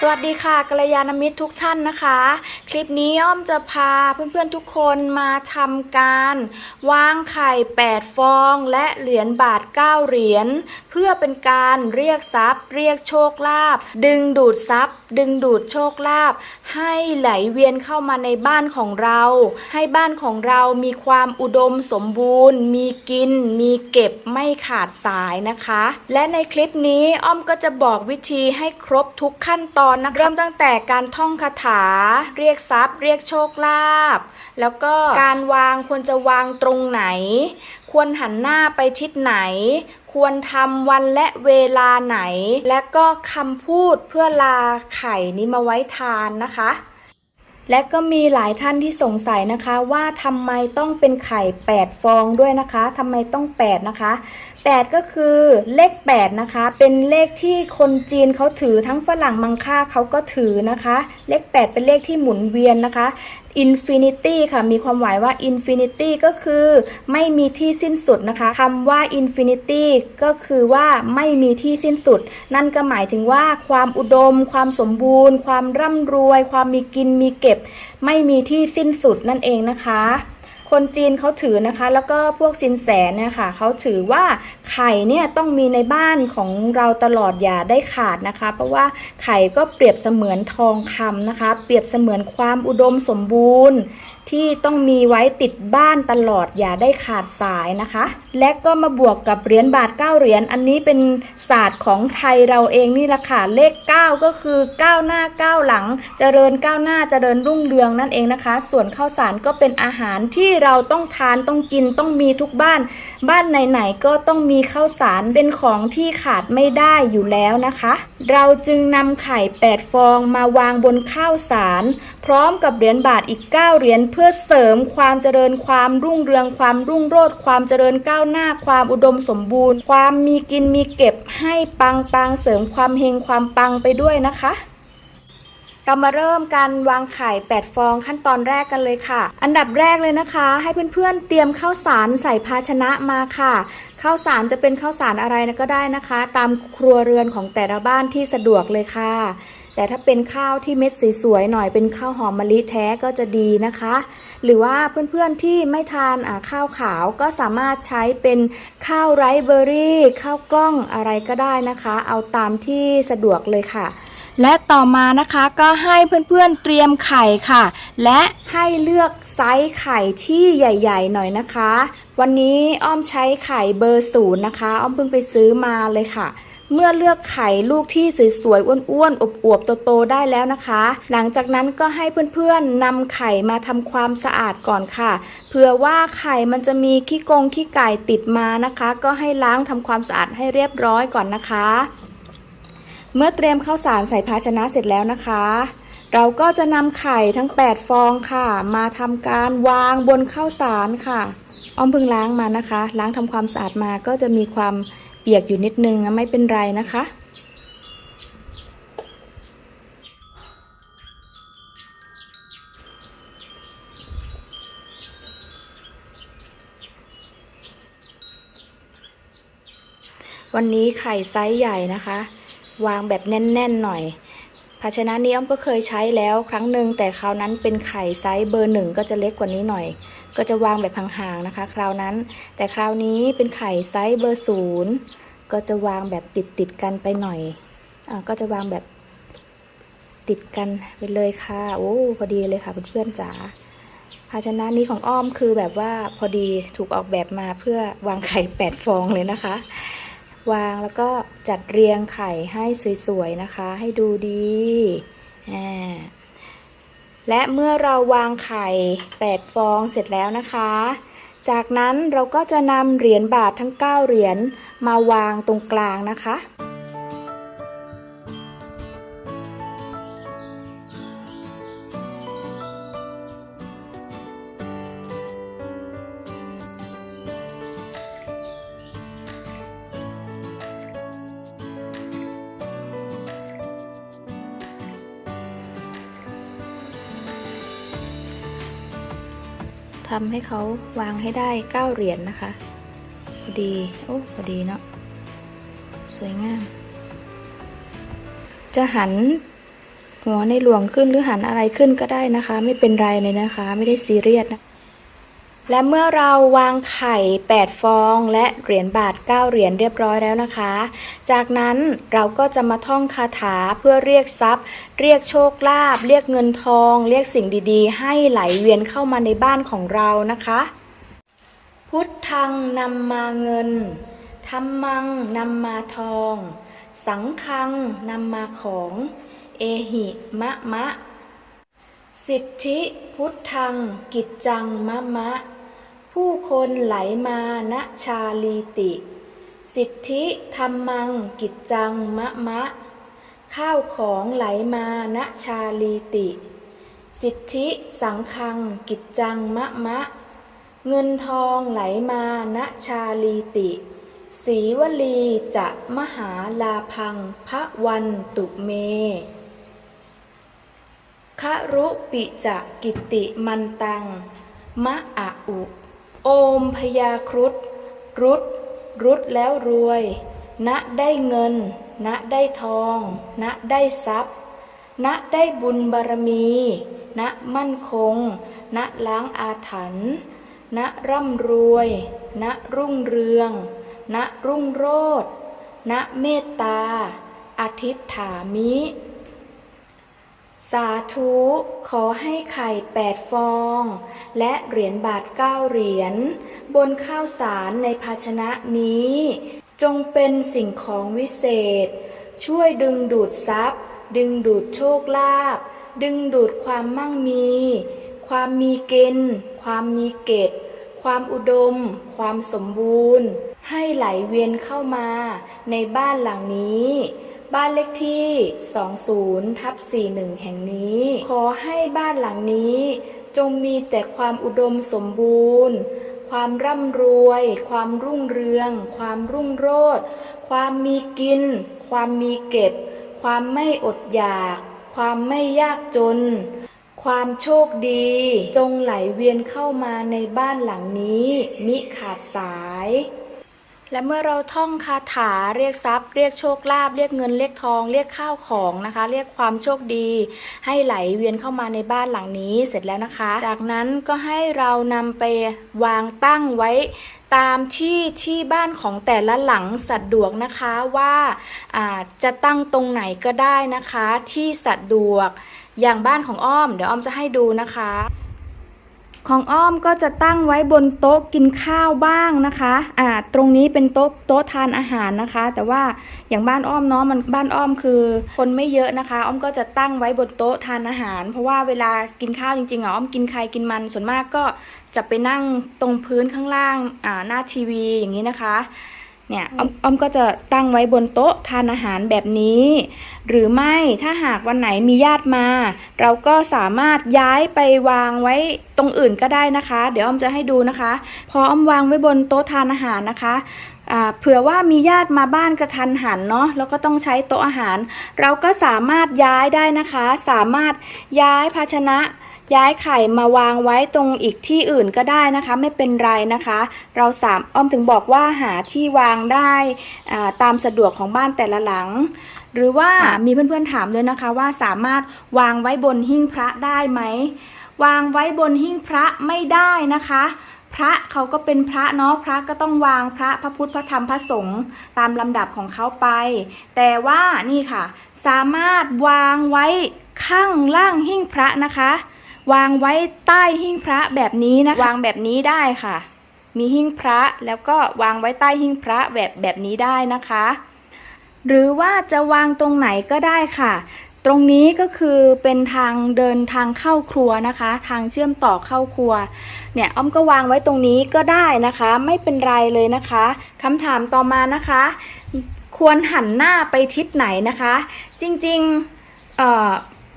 สวัสดีค่ะกัลยาณมิตรทุกท่านนะคะ คลิปนี้อ้อมจะพาเพื่อนๆทุกคนมาทำการวางไข่ 8 ฟอง และเหรียญบาท 9 เหรียญเพื่อเป็นการเรียกทรัพย์ เรียกโชคลาภดึงดูดทรัพย์ ดึงดูดโชคลาภให้ไหลเวียนเข้ามาในบ้านของเรา ให้บ้านของเรามีความอุดมสมบูรณ์ มีกิน มีเก็บไม่ขาดสายนะคะ และในคลิปนี้อ้อมก็จะบอกวิธีให้ครบทุกขั้นตอนนะเริ่มตั้งแต่การท่องคาถา เรียกทรัพย์ เรียกโชคลาภแล้วก็การวางควรจะวางตรงไหน ควรหันหน้าไปทิศไหน ควรทำวันและเวลาไหน และก็คำพูดเพื่อลาไข่นี้มาไว้ทานนะคะและก็มีหลายท่านที่สงสัยนะคะว่าทำไมต้องเป็นไข่ 8 ฟองด้วยนะคะทำไมต้อง 8 นะคะ 8 ก็คือเลข 8 นะคะ เป็นเลขที่คนจีนเขาถือทั้งฝรั่งมังค่าเขาก็ถือนะคะ เลข 8 เป็นเลขที่หมุนเวียนนะคะ Infinity ค่ะ มีความหมายว่า Infinity ก็คือไม่มีที่สิ้นสุดนะคะคำว่า Infinity ก็คือว่าไม่มีที่สิ้นสุด นั่นก็หมายถึงว่าความอุดม ความสมบูรณ์ ความร่ำรวย ความมีกินมีเก็บ ไม่มีที่สิ้นสุดนั่นเองนะคะ คนจีนเขาถือนะคะ แล้วก็พวกสินแสเนี่ยค่ะเขาถือว่าไข่เนี่ยต้องมีในบ้านของเราตลอดอย่าได้ขาดนะคะ เพราะว่าไข่ก็เปรียบเสมือนทองคำนะคะ เปรียบเสมือนความอุดมสมบูรณ์ ที่ต้องมีไว้ติดบ้านตลอดอย่าได้ขาดสายนะคะ และก็มาบวกกับเหรียญบาท 9 เหรียญอันนี้เป็นศาสตร์ของไทยเราเองนี่แหละค่ะเลข 9 ก็คือก้าวหน้าก้าวหลังจเจริญก้าวหน้าจเจริญรุ่งเรืองนั่นเองนะคะ ส่วนข้าวสารก็เป็นอาหารที่เราต้องทานต้องกินต้องมีทุกบ้าน บ้านไหนๆก็ต้องมีข้าวสารเป็นของที่ขาดไม่ได้อยู่แล้วนะคะ เราจึงนำไข่8ฟองมาวางบนข้าวสาร พร้อมกับเหรียญบาทอีก 9 เหรียญเพื่อเสริมความเจริญความรุ่งเรืองความรุ่งโรจน์ความเจริญก้าวหน้าความอุดมสมบูรณ์ ความมีกินมีเก็บให้ปังปังเสริมความเฮงความปังไปด้วยนะคะ เรามาเริ่มการวางไข่ 8 ฟองขั้นตอนแรกกันเลยค่ะ อันดับแรกเลยนะคะ ให้เพื่อนๆเตรียมข้าวสารใส่ภาชนะมาค่ะ ข้าวสารจะเป็นข้าวสารอะไรก็ได้นะคะ ตามครัวเรือนของแต่ละบ้านที่สะดวกเลยค่ะ แต่ถ้าเป็นข้าวที่เม็ดสวยๆหน่อยเป็นข้าวหอมมะลิแท้ก็จะดีนะคะ หรือว่าเพื่อนๆที่ไม่ทานข้าวขาวก็สามารถใช้เป็นข้าวไรซ์เบอร์รี่ข้าวกล้องอะไรก็ได้นะคะ เอาตามที่สะดวกเลยค่ะ และต่อมานะคะก็ให้เพื่อนๆเตรียมไข่ค่ะ และให้เลือกไซส์ไข่ที่ใหญ่ ๆ หน่อยนะคะ วันนี้อ้อมใช้ไข่เบอร์ศูนย์นะคะ อ้อมเพิ่งไปซื้อมาเลยค่ะเมื่อเลือกไข่ลูกที่สวยๆ อ้วนๆอวบๆ โตๆ ได้แล้วนะคะ หลังจากนั้นก็ให้เพื่อนๆนำไข่มาทำความสะอาดก่อนค่ะ เผื่อว่าไข่มันจะมีขี้กงขี้ไก่ติดมานะคะ ก็ให้ล้างทำความสะอาดให้เรียบร้อยก่อนนะคะ เมื่อเตรียมข้าวสารใส่ภาชนะเสร็จแล้วนะคะ เราก็จะนำไข่ทั้ง 8 ฟองค่ะ มาทำการวางบนข้าวสารค่ะ อ้อมเพิ่งล้างมานะคะ ล้างทำความสะอาดมาก็จะมีความเปียกอยู่นิดนึงไม่เป็นไรนะคะวันนี้ไข่ไซส์ใหญ่นะคะ วางแบบแน่นๆหน่อย ภาชนะนี้อ้อมก็เคยใช้แล้วครั้งหนึ่งแต่คราวนั้นเป็นไข่ไซส์เบอร์หนึ่งก็จะเล็กกว่านี้หน่อย ก็จะวางแบบห่างๆนะคะ คราวนั้น แต่คราวนี้เป็นไข่ไซส์เบอร์ศูนย์ก็จะวางแบบติดๆกันไปหน่อยอ่าก็จะวางแบบติดกันไปเลยค่ะโอ้พอดีเลยค่ะเพื่อนๆจ๋าภาชนะนี้ของอ้อมคือแบบว่าพอดีถูกออกแบบมาเพื่อวางไข่แปดฟองเลยนะคะ วางแล้วก็จัดเรียงไข่ให้สวยๆนะคะ ให้ดูดีและเมื่อเราวางไข่ 8 ฟองเสร็จแล้วนะคะ จากนั้นเราก็จะนำเหรียญบาททั้ง 9 เหรียญมาวางตรงกลางนะคะ ทำให้เขาวางให้ได้เก้าเหรียญนนะคะพอดีโอ้พอดีเนาะสวยงาม จะหันหัวในหลวงขึ้นหรือหันอะไรขึ้นก็ได้นะคะ ไม่เป็นไรเลยนะคะ ไม่ได้ซีเรียสนะ และเมื่อเราวางไข่ 8 ฟองและเหรียญบาท 9 เหรียญเรียบร้อยแล้วนะคะ จากนั้นเราก็จะมาท่องคาถาเพื่อเรียกทรัพย์ เรียกโชคลาภ เรียกเงินทอง เรียกสิ่งดีๆ ให้ไหลเวียนเข้ามาในบ้านของเรานะคะ พุทธังนำมาเงินธรรมังนำมาทอง สังฆังนำมาของ เอหิมะมะ สิทธิพุทธังกิจจังมะมะ ผู้คนไหลมาณชาลีติ สิทธิธรรมังกิจจังมะมะ ข้าวของไหลมาณชาลีติ สิทธิสังฆังกิจจังมะมะ เงินทองไหลมาณชาลีติสีวลีจะมหาลาพังพระวันตุเมครุปิจะกิติมันตัง มะอะอุ โอมพยาครุฑรุดรุดแล้วรวย ณได้เงิน ณได้ทอง ณได้ทรัพย์ ณได้บุญบารมี ณมั่นคง ณล้างอาถรรพ์ ณร่ำรวย ณรุ่งเรือง ณรุ่งโรจน์ณเมตตาอธิษฐามิ สาธุขอให้ไข่แปดฟอง และเหรียญบาทเก้าเหรียญ บนข้าวสารในภาชนะนี้ จงเป็นสิ่งของวิเศษ ช่วยดึงดูดทรัพย์ ดึงดูดโชคลาภดึงดูดความมั่งมี ความมีเกณฑ์ความมีเกตความอุดม ความสมบูรณ์ ให้ไหลเวียนเข้ามาในบ้านหลังนี้ บ้านเลขที่ 20ทับ41 แห่งนี้ ขอให้บ้านหลังนี้ จงมีแต่ความอุดมสมบูรณ์ ความร่ำรวย ความรุ่งเรือง ความรุ่งโรจน์ความมีกิน ความมีเก็บ ความไม่อดอยาก ความไม่ยากจน ความโชคดี จงไหลเวียนเข้ามาในบ้านหลังนี้ มิขาดสาย และเมื่อเราท่องคาถาเรียกทรัพย์ เรียกโชคลาภเรียกเงินเรียกทอง เรียกข้าวของนะคะ เรียกความโชคดี ให้ไหลเวียนเข้ามาในบ้านหลังนี้เสร็จแล้วนะคะ จากนั้นก็ให้เรานำไปวางตั้งไว้ตามที่ที่บ้านของแต่ละหลังสะดวกนะคะว่าาจะตั้งตรงไหนก็ได้นะคะ ที่สะดวกอย่างบ้านของอ้อม เดี๋ยวอ้อมจะให้ดูนะคะ ของอ้อมก็จะตั้งไว้บนโต๊ะกินข้าวบ้างนะคะอ่าตรงนี้เป็นโต๊ะโต๊ะทานอาหารนะคะ แต่ว่าอย่างบ้านอ้อมเนาะมันบ้านอ้อมคือ คนไม่เยอะนะคะ อ้อมก็จะตั้งไว้บนโต๊ะทานอาหาร เพราะว่าเวลากินข้าวจริงๆอะอ้อมกินใครกินมันส่วนมากก็จะไปนั่งตรงพื้นข้างล่างอ่าหน้าทีวีอย่างนี้นะคะ เนี่ยอ้อมอ้อมก็จะตั้งไว้บนโต๊ะทานอาหารแบบนี้ หรือไม่ถ้าหากวันไหนมีญาติมา เราก็สามารถย้ายไปวางไว้ตรงอื่นก็ได้นะคะ เดี๋ยวอ้อมจะให้ดูนะคะ พออ้อมวางไว้บนโต๊ะทานอาหารนะคะอ่าเผื่อว่ามีญาติมาบ้านกระทันหันเนาะแล้วก็ต้องใช้โต๊ะอาหาร เราก็สามารถย้ายได้นะคะ สามารถย้ายภาชนะ ย้ายไข่มาวางไว้ตรงอีกที่อื่นก็ได้นะคะ ไม่เป็นไรนะคะ เราสามอ้อมถึงบอกว่าหาที่วางได้อ่าตามสะดวกของบ้านแต่ละหลัง หรือว่ามีเพื่อนๆถามด้วยนะคะว่าสามารถวางไว้บนหิ้งพระได้ไหมวางไว้บนหิ้งพระไม่ได้นะคะ พระเขาก็เป็นพระเนาะพระก็ต้องวางพระพระพุทธพระธรรมพระสงฆ์ตามลำดับของเขาไป แต่ว่านี่ค่ะ สามารถวางไว้ข้างล่างหิ้งพระนะคะ วางไว้ใต้หิ้งพระแบบนี้นะวางแบบนี้ได้ค่ะ มีหิ้งพระแล้วก็วางไว้ใต้หิ้งพระแบบแบบนี้ได้นะคะ หรือว่าจะวางตรงไหนก็ได้ค่ะ ตรงนี้ก็คือเป็นทางเดินทางเข้าครัวนะคะ ทางเชื่อมต่อเข้าครัว เนี่ยอ้อมก็วางไว้ตรงนี้ก็ได้นะคะ ไม่เป็นไรเลยนะคะคำถามต่อมานะคะ ควรหันหน้าไปทิศไหนนะคะ จริงๆเอ่อ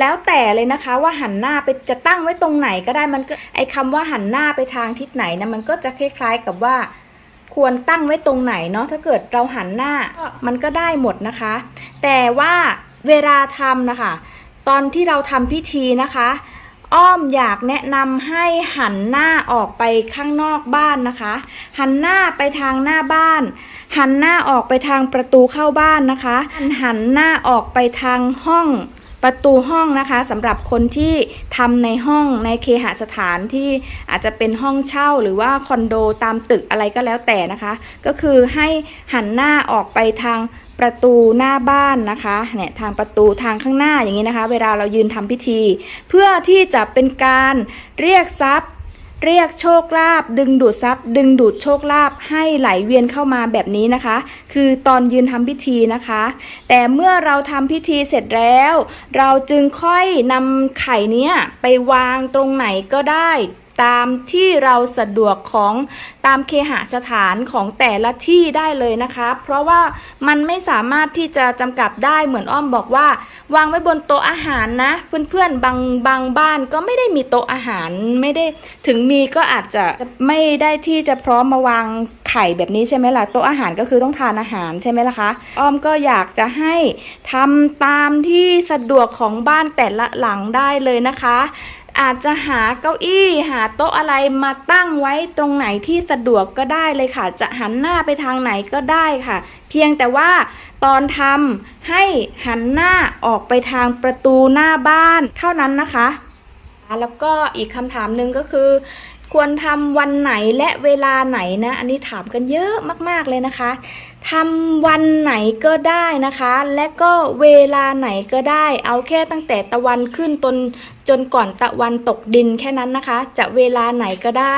แล้วแต่เลยนะคะว่าหันหน้าไปจะตั้งไว้ตรงไหนก็ได้มันก็ไอคำว่าหันหน้าไปทางทิศไหนนะมันก็จะคล้ายๆกับว่า ควรตั้งไว้ตรงไหนเนาะถ้าเกิดเราหันหน้ามันก็ได้หมดนะคะ แต่ว่าเวลาทำนะคะ ตอนที่เราทำพิธีนะคะ อ้อมอยากแนะนำให้หันหน้าออกไปข้างนอกบ้านนะคะ หันหน้าไปทางหน้าบ้าน หันหน้าออกไปทางประตูเข้าบ้านนะคะ หันหน้าออกไปทางห้อง ประตูห้องนะคะสำหรับคนที่ทำในห้องในเคหสถานที่อาจจะเป็นห้องเช่าหรือว่าคอนโดตามตึกอะไรก็แล้วแต่นะคะ ก็คือให้หันหน้าออกไปทางประตูหน้าบ้านนะคะเนี่ยทางประตูทางข้างหน้าอย่างนี้นะคะ เวลาเรายืนทำพิธี เพื่อที่จะเป็นการเรียกทรัพย์ เรียกโชคลาภดึงดูดทรัพย์ ดึงดูดโชคลาภให้ไหลเวียนเข้ามาแบบนี้นะคะ คือตอนยืนทำพิธีนะคะ แต่เมื่อเราทำพิธีเสร็จแล้ว เราจึงค่อยนำไข่เนี้ยไปวางตรงไหนก็ได้ ตามที่เราสะดวกของตามเคหสถานของแต่ละที่ได้เลยนะคะ เพราะว่ามันไม่สามารถที่จะจำกัดได้เหมือนอ้อมบอกว่า วางไว้บนโต๊ะอาหารนะ เพื่อนๆบางบางบ้านก็ไม่ได้มีโต๊ะอาหารไม่ได้ถึงมีก็อาจจะไม่ได้ที่จะพร้อมมาวางไข่แบบนี้ใช่ไหมล่ะโต๊ะอาหารก็คือต้องทานอาหารใช่ไหมล่ะคะ อ้อมก็อยากจะให้ทำตามที่สะดวกของบ้านแต่ละหลังได้เลยนะคะ อาจจะหาเก้าอี้ หาโต๊ะอะไรมาตั้งไว้ตรงไหนที่สะดวกก็ได้เลยค่ะ จะหันหน้าไปทางไหนก็ได้ค่ะ เพียงแต่ว่าตอนทำให้หันหน้าออกไปทางประตูหน้าบ้านเท่านั้นนะคะ แล้วก็อีกคำถามหนึ่งก็คือ ควรทำวันไหนและเวลาไหนนะ อันนี้ถามกันเยอะมาก ๆเลยนะคะ ทำวันไหนก็ได้นะคะ และก็เวลาไหนก็ได้ เอาแค่ตั้งแต่ตะวันขึ้นตนจนก่อนตะวันตกดินแค่นั้นนะคะ จะเวลาไหนก็ได้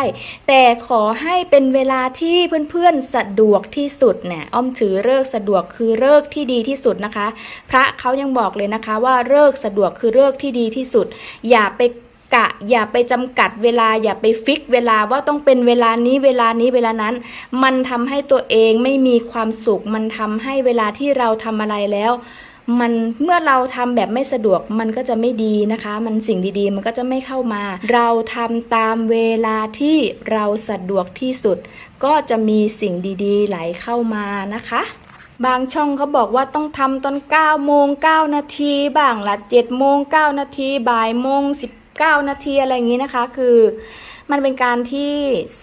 แต่ขอให้เป็นเวลาที่เพื่อนๆสะดวกที่สุดเนี่ยอ้อมถือเลิกสะดวกคือเลิกที่ดีที่สุดนะคะ พระเขายังบอกเลยนะคะว่าเลิกสะดวกคือเลิกที่ดีที่สุด อย่าไป กะ อย่าไปจำกัดเวลาอย่าไปฟิกเวลาว่าต้องเป็นเวลานี้เวลานี้เวลานั้น มันทำให้ตัวเองไม่มีความสุข มันทำให้เวลาที่เราทำอะไรแล้ว มันเมื่อเราทำแบบไม่สะดวกมันก็จะไม่ดีนะคะ มันสิ่งดีๆ มันก็จะไม่เข้ามา เราทำตามเวลาที่เราสะดวกที่สุด ก็จะมีสิ่งดีๆ ไหลเข้ามานะคะบางช่องเขาบอกว่าต้องทำตอน9โมง9นาทีบ้างละ7โมง9นาทีบ่ายโมง 9 นาทีอะไรอย่างนี้นะคะ คือมันเป็นการที่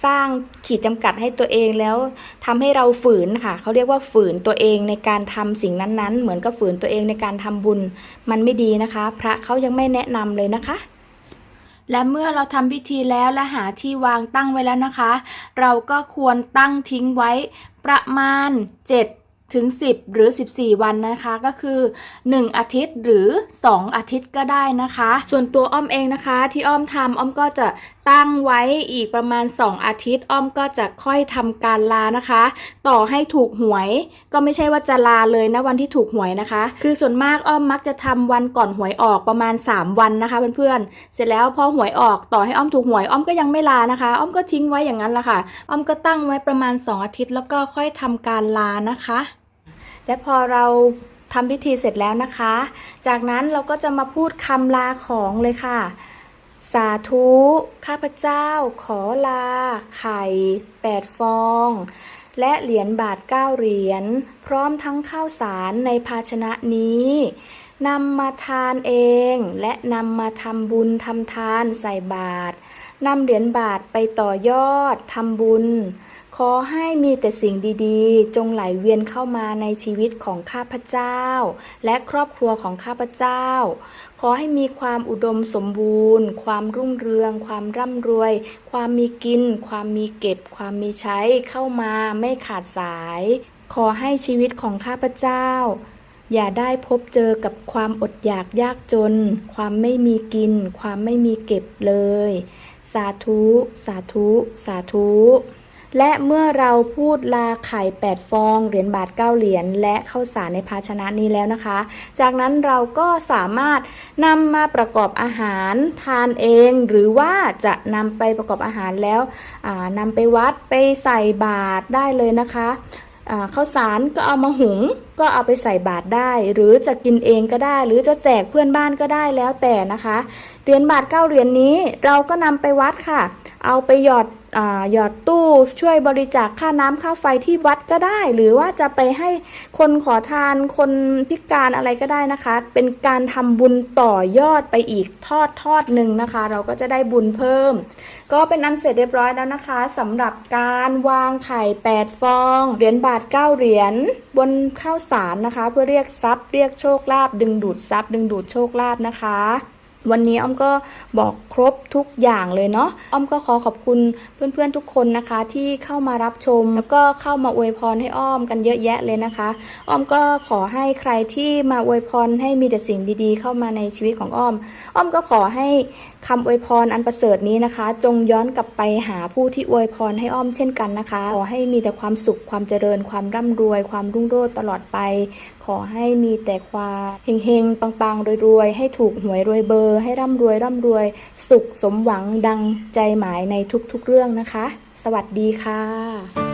สร้างขีดจำกัดให้ตัวเองแล้วทำให้เราฝืนค่ะเขาเรียกว่าฝืนตัวเองในการทำสิ่งนั้นๆ เหมือนกับฝืนตัวเองในการทำบุญ มันไม่ดีนะคะ พระเขายังไม่แนะนำเลยนะคะและเมื่อเราทำพิธีแล้วและหาที่วางตั้งไว้แล้วนะคะ เราก็ควรตั้งทิ้งไว้ประมาณ 7 ถึง 10 หรือ 14 วันนะคะก็คือ 1 อาทิตย์หรือ 2 อาทิตย์ก็ได้นะคะ ส่วนตัวอ้อมเองนะคะ ที่อ้อมทำอ้อมก็จะตั้งไว้อีกประมาณ 2 อาทิตย์ อ้อมก็จะค่อยทำการลานะคะ ต่อให้ถูกหวย ก็ไม่ใช่ว่าจะลาเลยนะวันที่ถูกหวยนะคะ คือส่วนมากอ้อมมักจะทำวันก่อนหวยออกประมาณ 3 วันนะคะเพื่อนๆเสร็จแล้วพอหวยออกต่อให้อ้อมถูกหวยอ้อมก็ยังไม่ลานะคะ อ้อมก็ทิ้งไว้อย่างนั้นแหละค่ะ อ้อมก็ตั้งไว้ประมาณ 2 อาทิตย์ แล้วก็ค่อยทำการลานะคะ และพอเราทำพิธีเสร็จแล้วนะคะ จากนั้นเราก็จะมาพูดคำลาของเลยค่ะ สาธุ ข้าพเจ้า ขอลา ไข่แปดฟอง และเหรียญบาทเก้าเหรียญ พร้อมทั้งข้าวสารในภาชนะนี้นำมาทานเองและนำมาทำบุญทำทานใส่บาตรนำเหรียญบาทไปต่อยอดทำบุญ ขอให้มีแต่สิ่งดีๆ จงไหลเวียนเข้ามาในชีวิตของข้าพเจ้า และครอบครัวของข้าพเจ้า ขอให้มีความอุดมสมบูรณ์ ความรุ่งเรือง ความร่ำรวย ความมีกิน ความมีเก็บ ความมีใช้เข้ามาไม่ขาดสาย ขอให้ชีวิตของข้าพเจ้า อย่าได้พบเจอกับความอดอยากยากจน ความไม่มีกิน ความไม่มีเก็บเลย สาธุ สาธุ สาธุ และเมื่อเราพูดลาไข่8ฟองเหรียญบาท 9 เหรียญและข้าวสารในภาชนะนี้แล้วนะคะ จากนั้นเราก็สามารถนำมาประกอบอาหารทานเอง หรือว่าจะนำไปประกอบอาหารแล้วนำไปวัดไปใส่บาตรได้เลยนะคะข้าวสารก็เอามาหุงก็เอาไปใส่บาตรได้ หรือจะกินเองก็ได้ หรือจะแจกเพื่อนบ้านก็ได้แล้วแต่นะคะเหรียญบาท9เหรียญนี้เราก็นำไปวัดค่ะ เอาไปหยอดอหยอดตู้ช่วยบริจาคค่าน้ำค่าไฟที่วัดก็ได้ หรือว่าจะไปให้คนขอทานคนพิการอะไรก็ได้นะคะ เป็นการทำบุญต่อยอดไปอีกทอดทอดหนึ่งนะคะ เราก็จะได้บุญเพิ่ม ก็เป็นอันเสร็จเรียบร้อยแล้วนะคะสำหรับการวางไข่8ฟอง เหรียญบาท 9 เหรียญบนข้าวสารนะคะ เพื่อเรียกทรัพย์เรียกโชคลาภดึงดูดทรัพย์ดึงดูดโชคลาภนะคะ วันนี้อ้อมก็บอกครบทุกอย่างเลยเนาะอ้อมก็ขอขอบคุณเพื่อนๆทุกคนนะคะ ที่เข้ามารับชม แล้วก็เข้ามาอวยพรให้อ้อมกันเยอะแยะเลยนะคะ อ้อมก็ขอให้ใครที่มาอวยพรให้มีแต่สิ่งดีๆ เข้ามาในชีวิตของอ้อม อ้อมก็ขอให้ คำอวยพรอันประเสริฐนี้นะคะ จงย้อนกลับไปหาผู้ที่อวยพรให้อ้อมเช่นกันนะคะ ขอให้มีแต่ความสุขความเจริญ ความร่ำรวย ความรุ่งโรจน์ตลอดไป ขอให้มีแต่ความเฮงๆปังๆรวยๆให้ถูกหวยรวยเบอร์ ให้ร่ำรวยร่ำรวย สุขสมหวังดังใจหมายในทุกๆเรื่องนะคะ สวัสดีค่ะ